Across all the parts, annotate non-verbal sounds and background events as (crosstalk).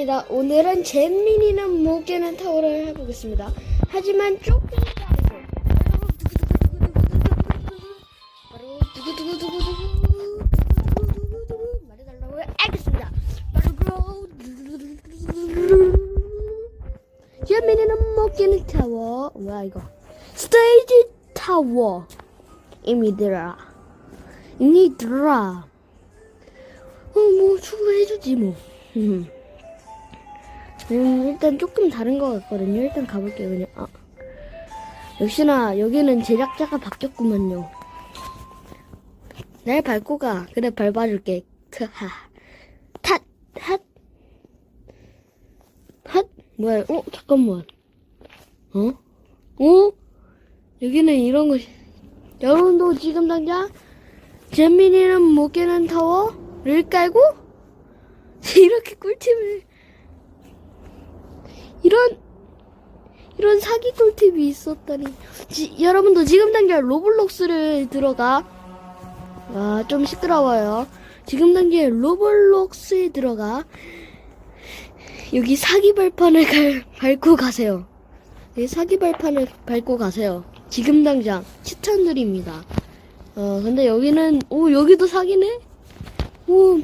반갑습니다. 오늘은 잼민이는 못 깨는 타워를 해보겠습니다. 하지만 조금. 바로 두구두구두구두구 두구두구두구 말해달라고요? 알겠습니다. 바로 잼민이는 못 깨는 타워. 뭐야 이거? 스테이지 타워입니다. 이니들아. 어, 뭐, 추구해주지, 뭐. (laughs) 음, 일단 조금 다른 것 같거든요. 일단 가볼게요, 그냥. 아. 역시나, 여기는 제작자가 바뀌었구만요. 날 밟고 가. 그래, 밟아줄게. 크하. 탓! 핫! 핫! 뭐야, 어, 잠깐만. 어? 어? 여기는 이런 거, 여러분도 지금 당장, 잼민이는 못 깨는 타워를 깔고, (laughs) 이렇게 꿀팁을 이런 이런 사기 꿀팁이 있었다니. 지, 여러분도 지금 당장 로블록스를 들어가. 아좀 시끄러워요. 지금 당장 로블록스에 들어가. 여기 사기 발판을 갈, 밟고 가세요. 여기 사기 발판을 밟고 가세요. 지금 당장 추천드립니다. 어 근데 여기는 오 여기도 사기네? 오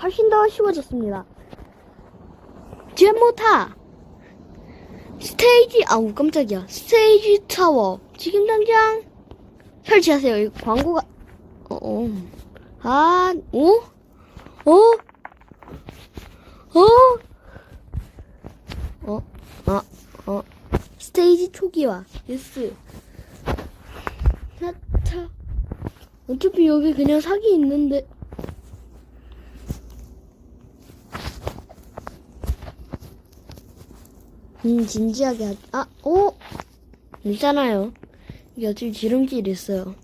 훨씬 더 쉬워졌습니다. 제모타 스테이지 아우 깜짝이야 스테이지 타워 지금 당장 설치하세요. 이 광고가 어어한 오? 어? 어? 어? 아, 어. 스테이지 초기화. 예스. 하차. 어차피 여기 그냥 사기 있는데. 음, 진지하게 하, 아, 오! 있잖아요. 여기 어차피 지름길 있어요.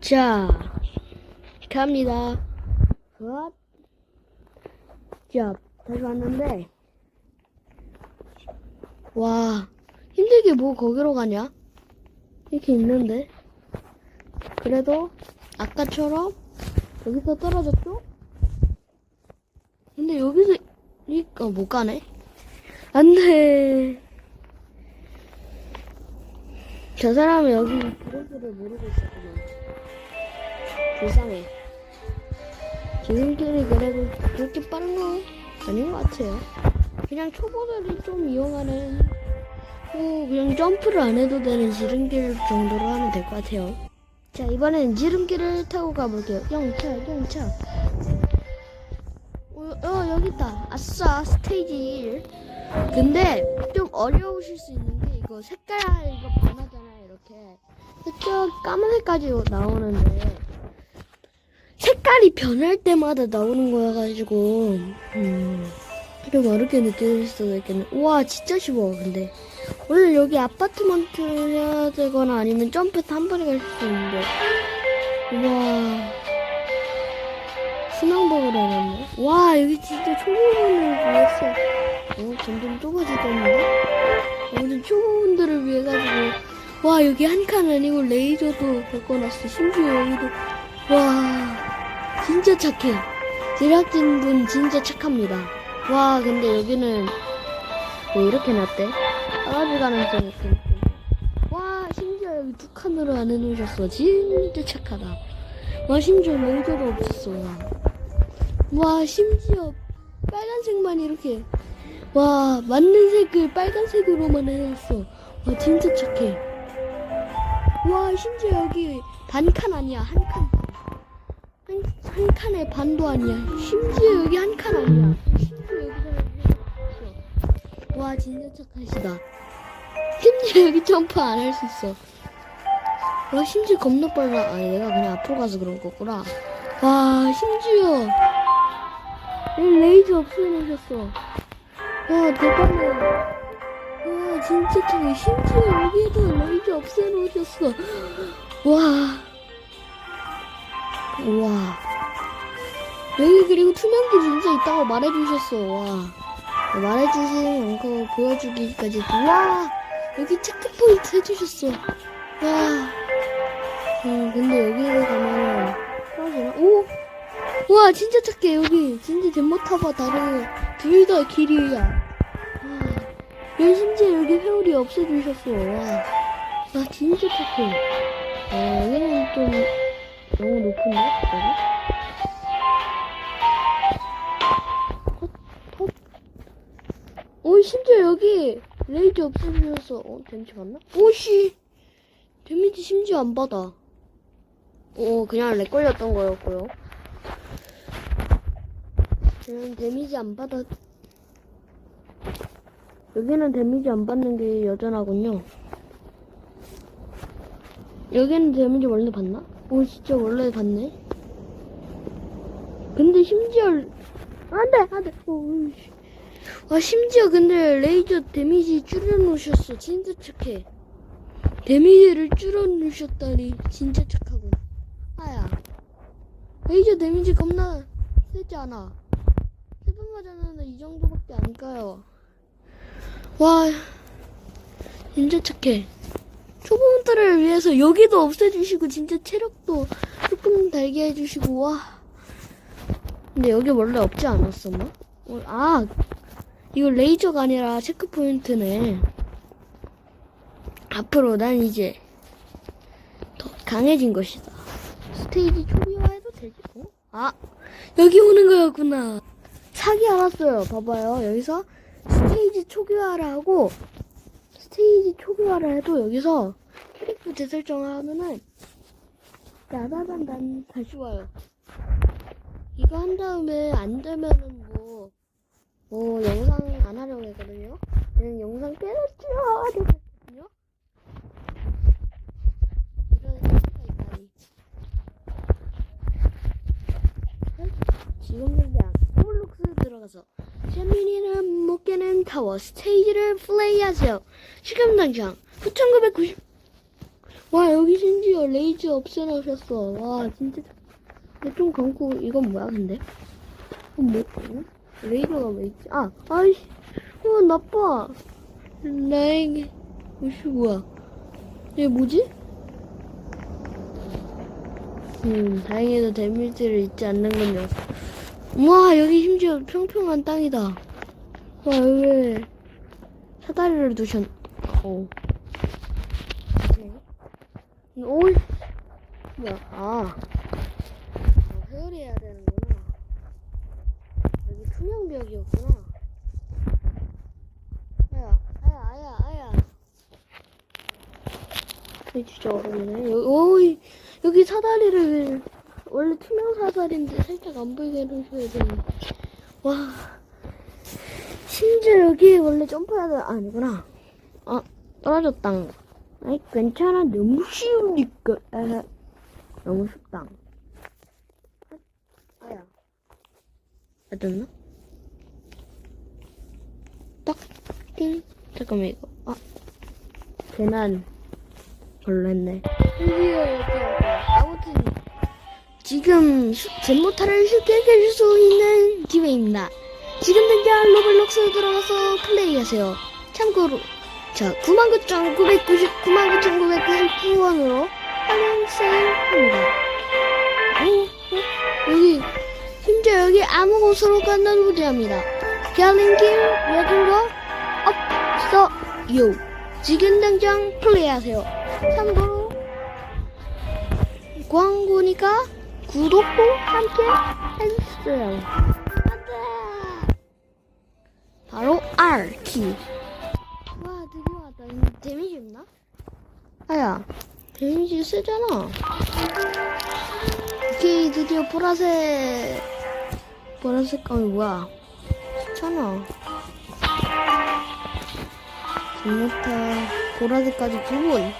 자, 갑니다. 헛. 자, 다시 왔는데. 와, 힘들게 뭐 거기로 가냐? 이렇게 있는데. 그래도 아까처럼 여기서 떨어졌죠? 근데 여기서 이거 못 가네. 안 돼. 저 사람은 여기 지름길을 모르고 있었구나. 불쌍해. 지름길이 그래도 그렇게 빠른 거 아닌 것 같아요. 그냥 초보들이 좀 이용하는, 뭐 그냥 점프를 안 해도 되는 지름길 정도로 하면 될 것 같아요. 자, 이번엔 지름길을 타고 가볼게요. 영차, 영차. 어, 어, 여기 있다. 아싸, 스테이지 1. 근데 좀 어려우실 수 있는 게 이거 색깔 이거 변하잖아요, 이렇게. 저 까만색까지 나오는데 색깔이 변할 때마다 나오는 거여가지고 음, 좀 어렵게 느껴질 수도 있겠네. 우와, 진짜 쉬워, 근데. 원래 여기 아파트먼트 해야 되거나 아니면 점프 한 번에 갈 수도 있는데. 우와. 순항복을 해놨네. 와, 여기 진짜 초보분을 위해서. 어, 점점 좁아지던데? 완전 초보분들을 위해 가지고. 와, 여기 한 칸 아니고 레이저도 바꿔놨어. 심지어 여기도. 와, 진짜 착해. 제작진분 진짜 착합니다. 와, 근데 여기는 왜 이렇게 놨대? 떨어질 가능성이 있긴 와 심지어 여기 두 칸으로 안 해놓으셨어. 진짜 착하다. 와 심지어 레이저도 없었어 와 심지어 빨간색만 이렇게. 와 맞는 색을 빨간색으로만 해놨어. 와 진짜 착해. 와 심지어 여기 반 칸 아니야 한 칸. 한, 한 칸에 반도 아니야. 심지어 여기 한 칸 아니야. 와 진짜 착하시다 심지어 여기 점프 안 할 수 있어. 와, 심지어 겁나 빨라. 아, 얘가 그냥 앞으로 가서 그런 거구나. 와, 심지어. 여기 레이저 없애놓으셨어. 와, 대박이야. 와, 진짜 착해. 심지어 여기에도 레이저 없애놓으셨어. 와. 와. 여기 그리고 투명기 진짜 있다고 말해주셨어. 와. 말해주신 거 보여주기까지. 와. 여기 체크포인트 해주셨어. 와. 어, 근데 여기를 가면은, 떨어지나? 오! 와, 진짜 착해, 여기. 진짜 덴모타와 다른, 둘 다 길이야. 와. 여기 심지어 여기 회오리 없애주셨어. 와. 와, 진짜 착해. 어, 여기는 좀, 너무 높은데? 갑자기? 심지어 여기 레이저 없애주셨어. 어, 데미지 받나? 오씨! 데미지 심지어 안 받아. 오, 그냥 렉 걸렸던 거였고요. 그냥 데미지 안 받아. 여기는 데미지 안 받는 게 여전하군요. 여기는 데미지 원래 받나? 오, 진짜 원래 받네. 근데 심지어, 안 돼, 안 돼. 오, 씨. 아, 심지어 근데 레이저 데미지 줄여놓으셨어. 진짜 착해. 데미지를 줄여놓으셨다니. 진짜 착하군. 아야. 레이저 데미지 겁나 세지 않아. 세 번 맞았는데 이 정도밖에 안 가요. 와, 진짜 착해. 초보분들을 위해서 여기도 없애주시고, 진짜 체력도 조금 달게 해주시고, 와. 근데 여기 원래 없지 않았어, 뭐? 어, 아, 이거 레이저가 아니라 체크포인트네. 앞으로 난 이제 더 강해진 것이다. 스테이지 초기화 해도 되지? 어? 아, 여기 오는 거였구나. 사기 알았어요. 봐봐요. 여기서 스테이지 초기화를 하고, 스테이지 초기화를 해도 여기서 캐릭터 재설정을 하면은, 나다단단 다시 와요. 이거 한 다음에 안 되면은 뭐, 뭐 영상 안 하려고 했거든요. 그냥 영상 찍어야 되거든요. 이런 사기가 있다니. 지금 당장 홀록스 들어가서 샤미니는 못 깨는 타워 스테이지를 플레이하세요. 지금 당장 9990. 와 여기 심지어 레이저 없애놓으셨어. 와 진짜. 근데 좀 감고 이건 뭐야 근데? 이건 뭐? 응? 레이저가 왜 있지? 아, 아이씨, 와 나빠. 나에게, 이씨 뭐야? 얘 뭐지? 음, 다행히도 데미지를 잊지 않는군요. 와, 여기 심지어 평평한 땅이다. 와, 여기 사다리를 두셨, 어. 오이, 뭐야, 아. 아, 회오리 해야 되는구나. 여기 투명벽이었구나. 아야, 아야, 아야, 아야. 이 진짜 어렵네. 오이, 여기 사다리를 원래 투명 사다리인데 살짝 안 보이게 해주셔야 되는데. 와. 심지어 여기 원래 점프해야 돼. 아니구나. 아, 떨어졌다. 아이, 괜찮아. 너무 쉬우니까. 아, 너무 쉽다. 아야. 맞았나? 띵. 잠깐만, 이거. 아. 괜한 걸로 했네. 여기요, 여기. 아무튼, 지금 슈- 젠모타를 쉽게 깨줄 수 있는 기회입니다. 지금 당장 로블록스 들어가서 플레이하세요. 참고로, 자, 99,990, 99,999원으로 할인 세일합니다. 오, 어? 여기, 심지어 여기 아무 곳으로 가는 무대합니다. 갤린길 외진 거 없어요. 지금 당장 플레이하세요. 참고로 광고니까 구독도 함께 해주세요. 바로 R키. 와 드디어 왔다. 이거 데미지 있나? 아야 데미지 세잖아. 오케이 드디어 보라색 보라색 감이 뭐야? 좋잖아. 진모타 보라색까지 두 분.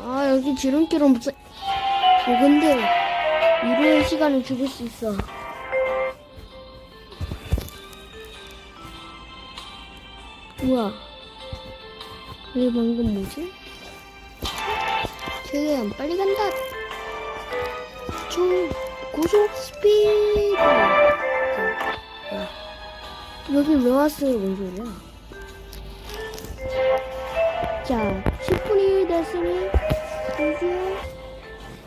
아 여기 지름길 없어. 어, 근데 이런 시간을 죽을 수 있어. 뭐야? 이게 방금 뭐지? 최대한 빨리 간다. 초 고속 스피드. 자, 야. 여기 왜 왔어요? 뭔 소리야? 자, 10분이 됐으니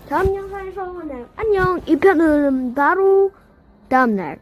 다음 영상에서 만나요. 안녕. 이 편은 바로 다음날